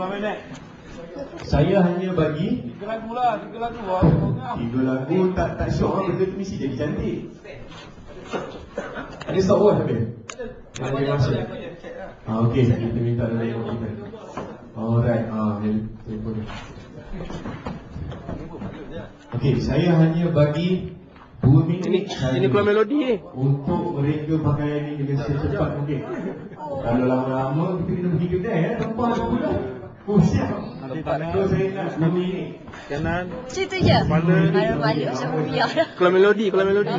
10 minit. Saya hanya bagi Tiga lagu lah, tiga lagu lah. Tiga lagu tak tak syok lah benda tu mesti jadi cantik. Ada stopwatch tak ada? Ada masa. Ah okey, kita minta dalam kita. Alright, ah dia telefon. Okey, saya hanya bagi 2 minit Ini sahaja ini keluar melodi ni. untuk mereka pakaian ini dengan secepat mungkin. Kalau lama-lama kita kena pergi kedai ya, tempat tu pula. Siap. Nanti tak So saya nak 2 minit. Kanan. Tu je. Ada balik macam dah. Keluar melodi, keluar melodi.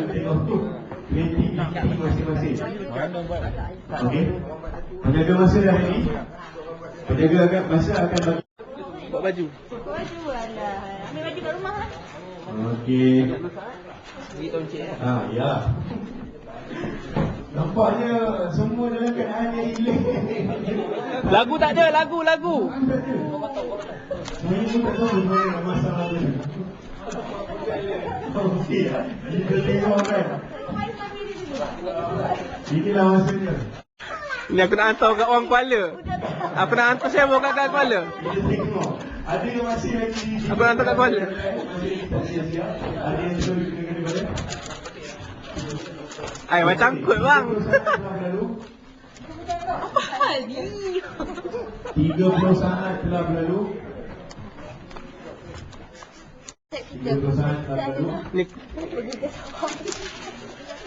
Buat? Okey. Penjaga masa dah ini. Penjaga agak masa akan bagi. Buat baju. Baju lah. Ambil baju kat rumah lah. Okey. Ya. Ha, ya. Nampaknya semua dalam keadaan yang hilang. Lagu tak ada, lagu, lagu. Saya pun tak tahu mana nak masalah dia. Okey, kita tengok kan. Inilah masanya. Ni aku nak hantar kat orang Kuala. Aku nak hantar saya kat kat Kuala. Ada yang masih lagi di Apa nak hantar kat Kuala? Ada yang. Ai macam kot bang. Ni? 30 saat telah berlalu. Kita 30 saat telah berlalu. Ni,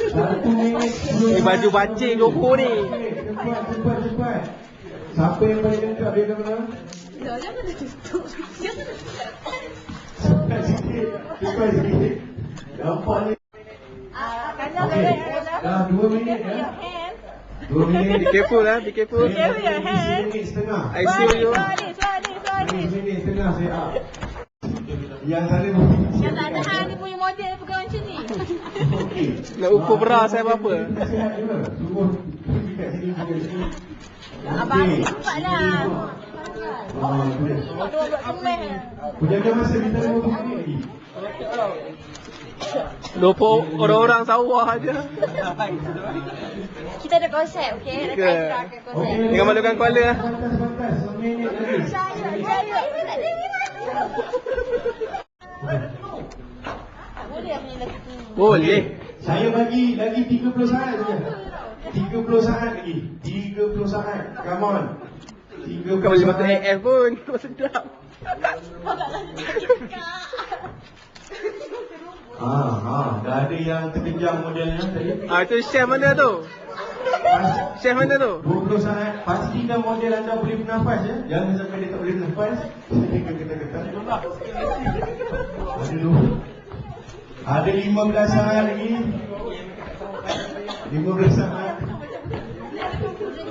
Satu minit. ni baju bacik Joko ni. Cepat, cepat, cepat. Siapa yang paling lengkap dia? Dah jangan dah tutup. Jangan dah Cepat sikit. Cepat sikit. Nampak ni. Ah, kanan Okey. kanan. Dah 2 minit ya. Be careful lah, be careful. Be careful your hand. I see you. Minit setengah saya up. Yang sana mesti Yang tak ada hand ni punya model pegang macam ni. Okey. Nak ukur bra saya. Kita sihat juga. Semua pergi kat sini juga sini. Abang ni cepat lah. Ah, tu dia. Waktu buat semen. Penjaga masa kita ada berapa minit lagi? 20 orang-orang sawah aja. Kita ada konsep, okey? Ada Ke? akan konsep. Okey. Jangan malukan Kuala lah. Lagi. Saya, saya. Tak ada Boleh aku lagi. Boleh. Saya bagi lagi 30 saat saja. 30 saat lagi. 30 saat. Come on. 30 Bukan boleh. AF pun. Kau sedap. Ah, ah, dah ada yang terkejang modelnya tadi. Ah tu chef mana tu? Pas- Chef mana tu? 20 saat. Pastikan model anda boleh bernafas ya. Jangan sampai dia tak boleh bernafas. Kata-kata. Ada dua. Ada 15 saat lagi. 15 saat.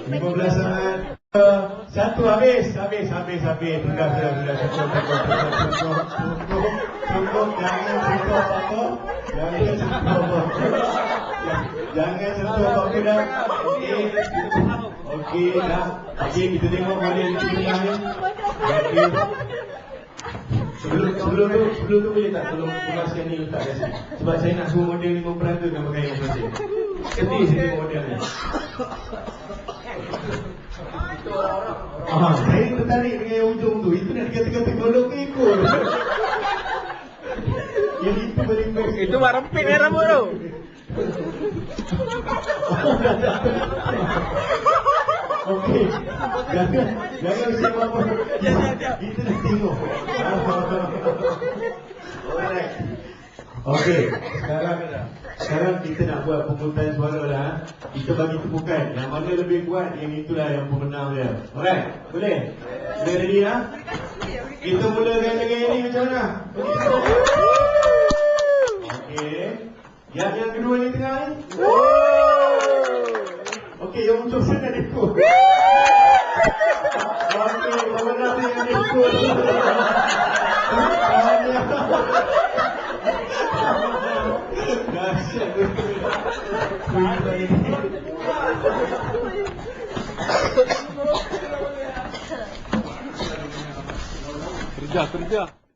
15 saat. Uh, satu habis, habis, habis, habis. Sudah, sudah, sudah. Cukup, cukup, cukup, cukup, cukup, cukup. Jangan sentuh apa-apa. Jangan sentuh apa-apa. Jangan sentuh apa-apa dah. Okey. Okey, dah. Okey, kita tengok model yang tengah ni. Okey. Sebelum sebelum tu sebelum tu boleh tak tolong kemaskan ni letak kat sini. Sebab saya nak semua model ni memperhatikan pakaian masing-masing. Sedih model ni. Ah, saya tertarik dengan yang ujung tu. Itu nak kata-kata golong ekor. yang itu paling best. Itu mak rempit eh rambut tu. Okey. Jangan jangan siap apa. Kita nak tengok. Alright. Okey. Sekarang sekarang kita nak buat pemungutan suara lah. Kita bagi tepukan. Yang mana lebih kuat, yang itulah yang pemenang dia. Alright. Boleh? Boleh ready ya? Kita mulakan dengan ini macam mana? Okey. Yang yang kedua ni tengah ni. Okey, yang untuk sana dia ikut. Okey, pemenang ni yang ikut. Dahsyat. Ребят, ребят.